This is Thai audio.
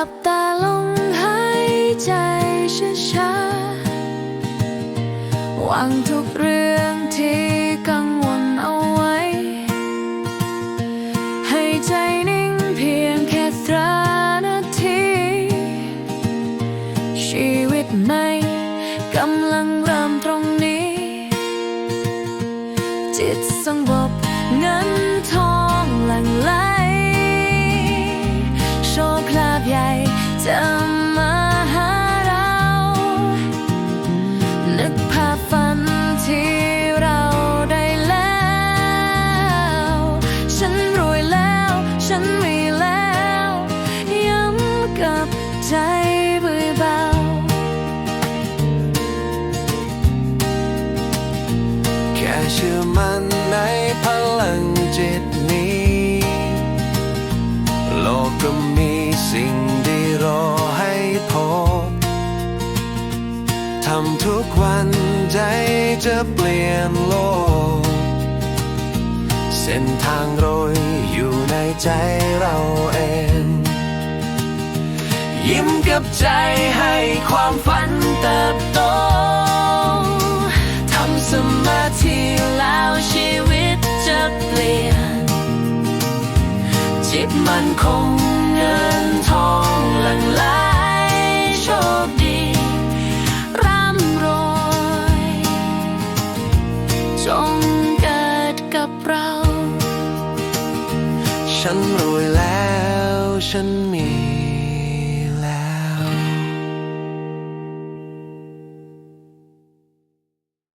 ลับตาลงหายใจช้าๆวางทุกเรื่องที่กังวลเอาไว้ ให้ใจนิ่งเพียงแค่สรานาที ชีวิตในกำลังเริ่มตรงนี้ จิตสงบเงินทองหลั่งไหล ใจเบา แค่เชื่อมันในพลังจิตนี้ โลกก็มีสิ่งดีรอให้พบ ทำทุกวันใจจะเปลี่ยนโลก เส้นทางโรยอยู่ในใจเราเอง กับใจให้ความฝันเติบโตทำสมาธิแล้วชีวิตจะเปลี่ยน จิตมันคงเงินทองหลังไหลโชคดีร่ำรวยจงเกิดกับเรา ฉันรวยแล้วฉันมี